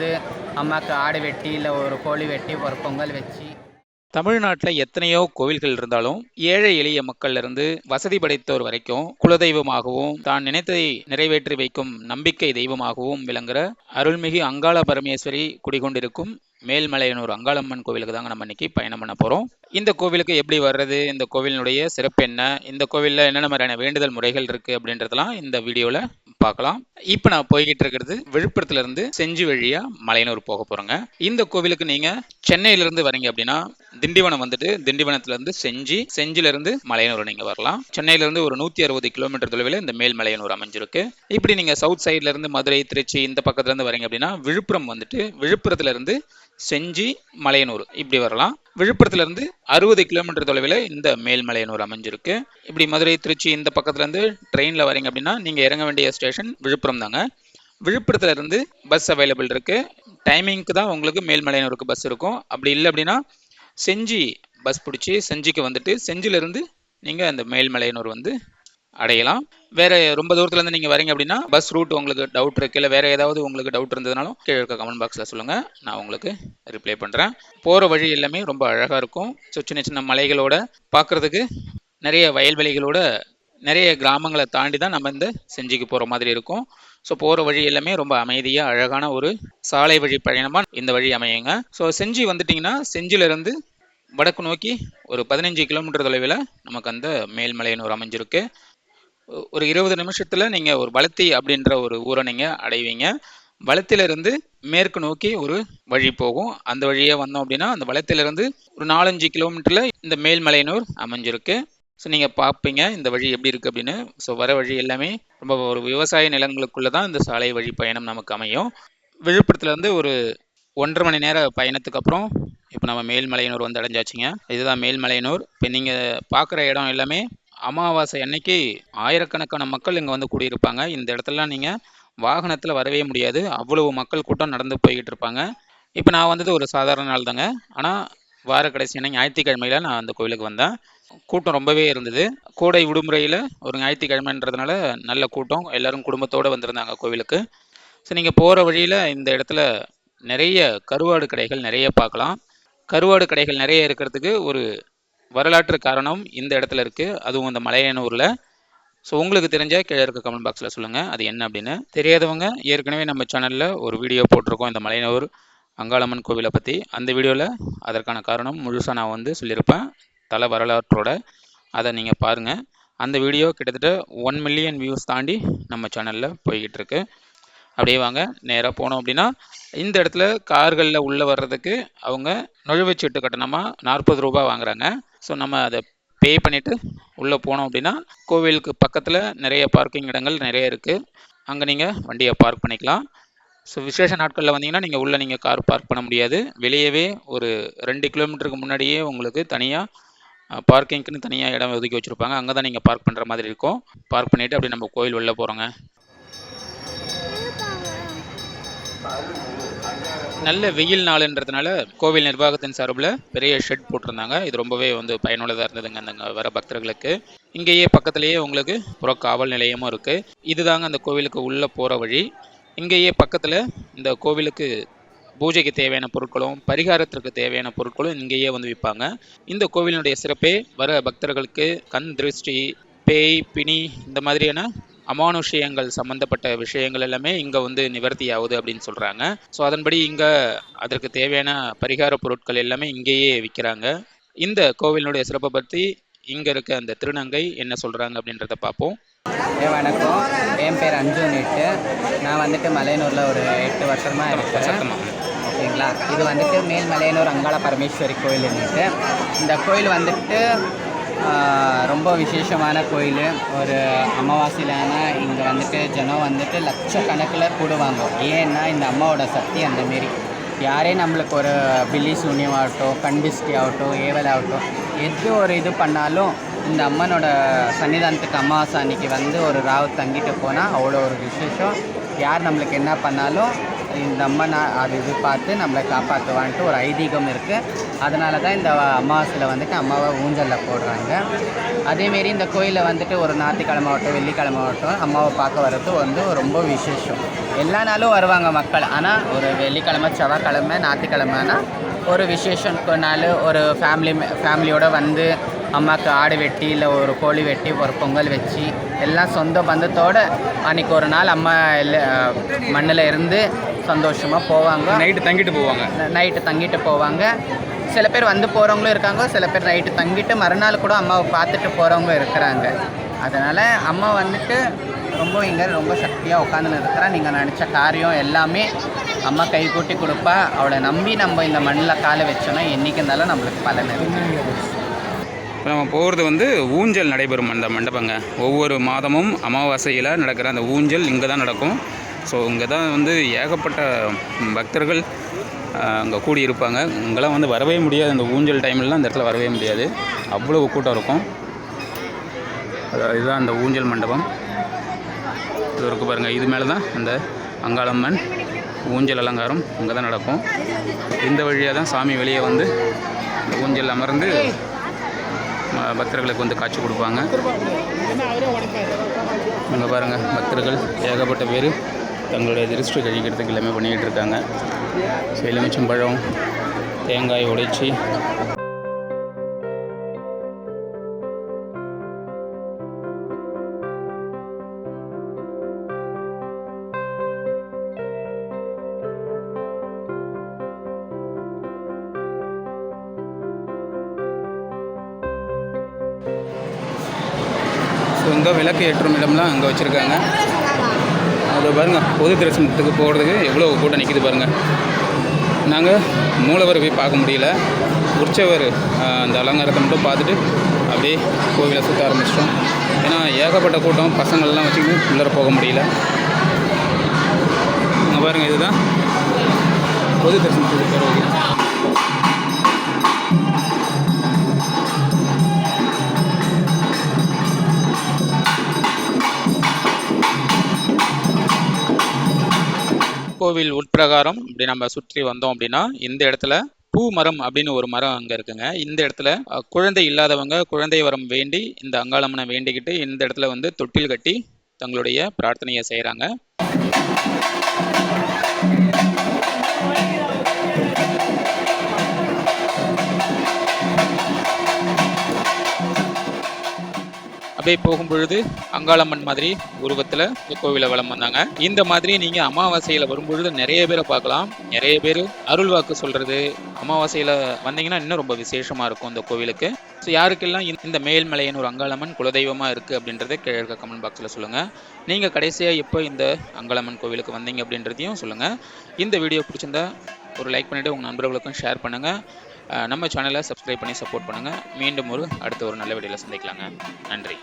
வந்து அம்மாவுக்கு ஆடு வெட்டி இல்லை ஒரு கோழி வெட்டி ஒரு பொங்கல் வச்சு. தமிழ்நாட்டில் எத்தனையோ கோவில்கள் இருந்தாலும் ஏழை எளிய மக்கள்லேருந்து வசதி படைத்தோர் வரைக்கும் குலதெய்வமாகவும் தான் நினைத்ததை நிறைவேற்றி வைக்கும் நம்பிக்கை தெய்வமாகவும் விளங்குகிற அருள்மிகு அங்காள பரமேஸ்வரி குடிகொண்டிருக்கும் மேல்மலையனூர் அங்காளம்மன் கோவிலுக்கு தாங்க நம்ம இன்னைக்கு பயணம் பண்ண போகிறோம் இந்த கோவிலுக்கு எப்படி வர்றது இந்த கோவிலினுடைய சிறப்பு என்ன இந்த கோவிலில் என்னென்ன மாதிரியான வேண்டுதல் முறைகள் இருக்குது அப்படின்றதெல்லாம் இந்த வீடியோவில் பார்க்கலாம். இப்போ நான் போய்கிட்டு இருக்கிறது விழுப்புரத்துலேருந்து செஞ்சி வழியாக மலையனூர் போக போகிறோங்க இந்த கோவிலுக்கு நீங்கள் சென்னையிலேருந்து வரீங்க அப்படின்னா திண்டிவனம் வந்துட்டு திண்டிவனத்துலேருந்து செஞ்சி செஞ்சிலேருந்து மலையனூர் நீங்கள் வரலாம். சென்னையிலேருந்து ஒரு நூற்றி அறுபது கிலோமீட்டர் தொலைவில் இந்த மேல்மலையனூர் அமைஞ்சிருக்கு. இப்படி நீங்கள் சவுத் சைட்லேருந்து மதுரை திருச்சி இந்த பக்கத்துலேருந்து வரீங்க அப்படின்னா விழுப்புரம் வந்துட்டு விழுப்புரத்துலேருந்து செஞ்சி மலையனூர். இப்படி வரலாம். விழுப்புரத்துல இருந்து அறுபது கிலோமீட்டர் தொலைவில் இந்த மேல்மலையனூர் அமைஞ்சிருக்கு. இப்படி மதுரை திருச்சி இந்த பக்கத்துல இருந்து ட்ரெயினில் வரீங்க அப்படின்னா நீங்கள் இறங்க வேண்டிய ஸ்டேஷன் விழுப்புரம் தாங்க. விழுப்புரத்துல இருந்து பஸ் அவைலபிள் இருக்கு. டைமிங்க்கு தான் உங்களுக்கு மேல்மலையனூருக்கு பஸ் இருக்கும். அப்படி இல்லை அப்படின்னா செஞ்சி பஸ் பிடிச்சி செஞ்சிக்கு வந்துட்டு செஞ்சிலிருந்து நீங்கள் அந்த மேல்மலையனூர் வந்து அடையலாம். வேற ரொம்ப தூரத்துல இருந்து நீங்க வரீங்க அப்படின்னா பஸ் ரூட் உங்களுக்கு டவுட் இருக்கு இல்லை வேற ஏதாவது உங்களுக்கு டவுட் இருந்ததுனாலும் கீழே இருக்க கமெண்ட் பாக்ஸ்ல சொல்லுங்க. நான் உங்களுக்கு ரிப்ளை பண்றேன். போற வழி எல்லாமே ரொம்ப அழகா இருக்கும். ஸோ சின்ன சின்ன மலைகளோட பாக்குறதுக்கு நிறைய வயல்வெளிகளோட நிறைய கிராமங்களை தாண்டி தான் நம்ம இந்த செஞ்சிக்கு போகிற மாதிரி இருக்கும். ஸோ போகிற வழி எல்லாமே ரொம்ப அமைதியாக அழகான ஒரு சாலை வழி பயணமாக இந்த வழி அமையுங்க. ஸோ செஞ்சி வந்துட்டிங்கன்னா செஞ்சிலிருந்து வடக்கு நோக்கி ஒரு பதினஞ்சு கிலோமீட்டர் தொலைவில் நமக்கு அந்த மேல்மலையனூர் அமைஞ்சிருக்கு. ஒரு இருபது நிமிஷத்தில் நீங்கள் ஒரு வளத்தி அப்படின்ற ஒரு ஊரை நீங்கள் அடைவீங்க. வளத்திலிருந்து மேற்கு நோக்கி ஒரு வழி போகும். அந்த வழியே வந்தோம் அப்படின்னா அந்த வளத்திலிருந்து ஒரு நாலஞ்சு கிலோமீட்டரில் இந்த மேல்மலையனூர் அமைஞ்சிருக்கு. ஸோ நீங்கள் பார்ப்பீங்க இந்த வழி எப்படி இருக்குது அப்படின்னு. ஸோ வர வழி எல்லாமே ரொம்ப ஒரு விவசாய நிலங்களுக்குள்ளே தான் இந்த சாலை வழி பயணம் நமக்கு அமையும். விழுப்புரத்துலேருந்து ஒரு ஒன்றரை மணி நேர பயணத்துக்கு அப்புறம் இப்போ நம்ம மேல்மலையனூர் வந்து அடைஞ்சாச்சுங்க. இதுதான் மேல்மலையனூர். இப்போ நீங்கள் பார்க்குற இடம் எல்லாமே அமாவாசை அன்னைக்கு ஆயிரக்கணக்கான மக்கள் இங்கே வந்து கூடியிருப்பாங்க. இந்த இடத்துலலாம் நீங்கள் வாகனத்தில் வரவே முடியாது. அவ்வளவு மக்கள் கூட்டம் நடந்து போய்கிட்டு இருப்பாங்க. இப்போ நான் வந்தது ஒரு சாதாரண நாள் தாங்க. ஆனால் வார கடைசி அன்னைக்கு நான் அந்த கோவிலுக்கு வந்தேன். கூட்டம் ரொம்பவே இருந்தது. கோடை விடுமுறையில் ஒரு ஞாயிற்றுக்கிழமைன்றதுனால நல்ல கூட்டம். எல்லோரும் குடும்பத்தோடு வந்திருந்தாங்க கோவிலுக்கு. ஸோ நீங்கள் போகிற வழியில் இந்த இடத்துல நிறைய கருவாடு கடைகள் நிறைய பார்க்கலாம். கருவாடு கடைகள் நிறைய இருக்கிறதுக்கு ஒரு வரலாற்று காரணம் இந்த இடத்துல இருக்குது அதுவும் இந்த மலையனூரில். ஸோ உங்களுக்கு தெரிஞ்ச கீழே இருக்க கமெண்ட் பாக்ஸில் சொல்லுங்கள் அது என்ன அப்படின்னு. தெரியாதவங்க ஏற்கனவே நம்ம சேனலில் ஒரு வீடியோ போட்டிருக்கோம் இந்த மலையனூர் அங்காளம்மன் கோவிலை பற்றி அந்த வீடியோவில் அதற்கான காரணம் முழுசாக நான் வந்து சொல்லியிருப்பேன். தல வரலாற்றோட அதை நீங்கள் பாருங்கள் அந்த வீடியோ கிட்டத்தட்ட ஒன் மில்லியன் வியூஸ் தாண்டி நம்ம சேனலில் போய்கிட்டு இருக்கு. அப்படியே வாங்க நேராக போனோம் அப்படின்னா இந்த இடத்துல கார்களில் உள்ளே வர்றதுக்கு அவங்க நுழைவுச்சீட்டு கட்டணமாக நாற்பது ரூபா வாங்குறாங்க. ஸோ நம்ம அதை பே பண்ணிவிட்டு உள்ளே போனோம் அப்படின்னா கோவிலுக்கு பக்கத்தில் நிறைய பார்க்கிங் இடங்கள் நிறைய இருக்குது அங்கே நீங்கள் வண்டியை பார்க் பண்ணிக்கலாம். ஸோ விசேஷ நாட்களில் வந்தீங்கன்னா நீங்கள் உள்ளே நீங்கள் கார் பார்க் பண்ண முடியாது. வெளியவே ஒரு ரெண்டு கிலோமீட்டருக்கு முன்னாடியே உங்களுக்கு தனியாக பார்க்கிங்க்குன்னு தனியாக இடம் ஒதுக்கி வச்சுருப்பாங்க. அங்கே தான் நீங்கள் பார்க் பண்ணுற மாதிரி இருக்கும். பார்க் பண்ணிவிட்டு அப்படியே நம்ம கோயில் வெளில போகிறோங்க நல்ல வெயில் நாளுன்றதுனால கோவில் நிர்வாகத்தின் சார்பில் பெரிய ஷெட் போட்டிருந்தாங்க. இது ரொம்பவே வந்து பயனுள்ளதாக இருந்ததுங்க அந்த வர பக்தர்களுக்கு. இங்கேயே பக்கத்துலேயே உங்களுக்கு புற காவல் நிலையமும் இருக்குது இதுதாங்க அந்த கோவிலுக்கு உள்ளே போகிற வழி. இங்கேயே பக்கத்தில் இந்த கோவிலுக்கு பூஜைக்கு தேவையான பொருட்களும் பரிகாரத்திற்கு தேவையான பொருட்களும் இங்கேயே வந்து விற்பாங்க. இந்த கோவிலினுடைய சிறப்பே வர பக்தர்களுக்கு கண் திருஷ்டி பேய் பிணி இந்த மாதிரியான அமானுஷ்யங்கள் சம்பந்தப்பட்ட விஷயங்கள் எல்லாமே இங்கே வந்து நிவர்த்தி ஆகுது அப்படின்னு சொல்கிறாங்க ஸோ அதன்படி இங்கே அதற்கு தேவையான பரிகார பொருட்கள் எல்லாமே இங்கேயே விற்கிறாங்க இந்த கோவிலினுடைய சிறப்பை பற்றி இங்கே இருக்க அந்த திருநங்கை என்ன சொல்கிறாங்க அப்படின்றத பார்ப்போம். வணக்கம். என் பேர் அஞ்சு நெட்டு நான் வந்துட்டு மலையனூரில் ஒரு எட்டு வருஷமாக இருக்கிறேன். சத்தமா ஓகேங்களா? இது வந்துட்டு மேல்மலையனூர் அங்காள பரமேஸ்வரி கோயில் வந்துட்டு இந்த கோயில் வந்துட்டு ரொம்ப விசேஷமான கோயில். ஒரு அமாவாசையிலான இங்கே வந்துட்டு ஜனம் வந்துட்டு லட்சக்கணக்கில் கூடுவாங்க. ஏன்னா இந்த அம்மாவோட சக்தி அந்த மாரி. யாரே நம்மளுக்கு ஒரு பில்லி சூன்யமாகட்டும் கண்டிஸ்டி ஆகட்டும் ஏவல் ஆகட்டும் எது ஒரு இது பண்ணாலும் இந்த அம்மனோட சன்னிதானத்துக்கு அமாவாசை அன்னைக்கு வந்து ஒரு ராவு தங்கிட்டு போனால் அவ்வளோ ஒரு விசேஷம். யார் நம்மளுக்கு என்ன பண்ணாலும் இந்த அம்மன் அது இது பார்த்து நம்மளை காப்பாற்றுவான்ட்டு ஒரு ஐதீகம் இருக்குது அதனால தான் இந்த அமாவாசையில் வந்துட்டு அம்மாவை ஊஞ்சலில் போடுறாங்க. அதேமாரி இந்த கோயிலில் வந்துட்டு ஒரு ஞாயிற்றுக்கிழமை ஆகட்டும் வெள்ளிக்கிழமை ஆகட்டும் அம்மாவை பார்க்க வர்றது வந்து ரொம்ப விசேஷம். எல்லா நாளும் வருவாங்க மக்கள். ஆனால் ஒரு வெள்ளிக்கிழமை செவ்வாய்க்கிழமை ஞாயிற்றுக்கிழமைனா ஒரு விசேஷம். நாள் ஒரு ஃபேமிலி ஃபேமிலியோடு வந்து அம்மாவுக்கு ஆடு வெட்டி இல்லை ஒரு கோழி வெட்டி ஒரு பொங்கல் வச்சு எல்லாம் சொந்த பந்தத்தோடு அன்றைக்கி ஒரு நாள் அம்மா மண்ணில் இருந்து சந்தோஷமாக போவாங்க. நைட்டு தங்கிட்டு போவாங்க. நைட்டு தங்கிட்டு போவாங்க. சில பேர் வந்து போகிறவங்களும் இருக்காங்க. சில பேர் நைட்டு தங்கிட்டு மறுநாள் கூட அம்மாவை பார்த்துட்டு போகிறவங்க இருக்கிறாங்க. அதனால் அம்மா வந்துட்டு ரொம்ப இங்கே ரொம்ப சக்தியாக உட்காந்துன்னு இருக்கிறா. நீங்கள் நினச்ச காரியம் எல்லாமே அம்மா கை கூட்டி கொடுப்பா. அவளை நம்பி நம்ம இந்த மண்ணில் காலை வச்சோன்னா என்றைக்கு இருந்தாலும் நம்மளுக்கு பலன் இருக்கு. இப்போ நம்ம போகிறது வந்து ஊஞ்சல் நடைபெறும் அந்த மண்டபங்க. ஒவ்வொரு மாதமும் அமாவாசையில் நடக்கிற அந்த ஊஞ்சல் இங்கே தான் நடக்கும். ஸோ இங்கே தான் வந்து ஏகப்பட்ட பக்தர்கள் அங்கே கூடி இருப்பாங்க இங்கெல்லாம் வந்து வரவே முடியாது. அந்த ஊஞ்சல் டைம்லலாம் அந்த இடத்துல வரவே முடியாது. அவ்வளோ கூட்டம் இருக்கும். இதுதான் அந்த ஊஞ்சல் மண்டபம். இது இருக்குது பாருங்கள் இது மேலே தான் அந்த அங்காளம்மன் ஊஞ்சல் அலங்காரம் இங்கே தான் நடக்கும். இந்த வழியாக தான் சாமி வெளியே வந்து இந்த ஊஞ்சல் அமர்ந்து பக்தர்களுக்கு வந்து காட்சி கொடுப்பாங்க. இங்கே பாருங்கள் பக்தர்கள் ஏகப்பட்ட பேர். தங்களுடைய திருஷ்டி கழிக்கிறதுக்கு எல்லாமே பண்ணிக்கிட்டு இருக்காங்க. ஸோ எலுமிச்சம்பழம் தேங்காய் உடைச்சி. ஸோ இங்கே விளக்கு ஏற்றும் இடம்லாம் அங்கே வச்சுருக்காங்க. அதை பாருங்கள் பொது தரிசனத்துக்கு போகிறதுக்கு எவ்வளோ கூட்டம் நிற்கிது பாருங்கள் நாங்கள் மூலவர் போய் பார்க்க முடியல. உற்சவர் அந்த அலங்காரத்தை மட்டும் பார்த்துட்டு அப்படியே கோவிலை சுற்ற ஆரம்பிச்சிட்டோம். ஏன்னா ஏகப்பட்ட கூட்டம் பசங்கள்லாம் வச்சுக்கிட்டு உள்ளே போக முடியல. இங்கே பாருங்கள் இதுதான் பொது தரிசனத்துக்கு போகிறது கோவில் உட்பிரகாரம் இப்படி நம்ம சுற்றி வந்தோம் அப்படின்னா இந்த இடத்துல பூ மரம் அப்படின்னு ஒரு மரம் அங்க இருக்குங்க. இந்த இடத்துல குழந்தை இல்லாதவங்க குழந்தை வரம் வேண்டி இந்த அங்காளம்மனை வேண்டிக்கிட்டு இந்த இடத்துல வந்து தொட்டில் கட்டி தங்களுடைய பிரார்த்தனையை செய்கிறாங்க அப்படியே போகும்பொழுது அங்காளம்மன் மாதிரி உருவத்தில் இந்த கோவிலை வளம் வந்தாங்க. இந்த மாதிரி நீங்கள் அமாவாசையில் வரும்பொழுது நிறைய பேரை பார்க்கலாம். நிறைய பேர் அருள் வாக்கு சொல்கிறது அமாவாசையில் வந்தீங்கன்னா இன்னும் ரொம்ப விசேஷமாக இருக்கும் இந்த கோவிலுக்கு. ஸோ யாருக்கெல்லாம் இந்த- மேல்மலையின் ஒரு அங்காளம்மன் குலதெய்வமாக இருக்குது அப்படின்றத கிழக்க கமெண்ட் பாக்ஸில் சொல்லுங்கள் நீங்கள் கடைசியாக எப்போ இந்த அங்காளம்மன் கோவிலுக்கு வந்தீங்க அப்படின்றதையும் சொல்லுங்கள் இந்த வீடியோ பிடிச்சிருந்தா ஒரு லைக் பண்ணிவிட்டு உங்கள் நண்பர்களுக்கும் ஷேர் பண்ணுங்கள் நம்ம சேனலை சப்ஸ்கிரைப் பண்ணி சப்போர்ட் பண்ணுங்கள் மீண்டும் ஒரு அடுத்த ஒரு நல்ல வீடியோவில் சந்திக்கலாங்க. நன்றி.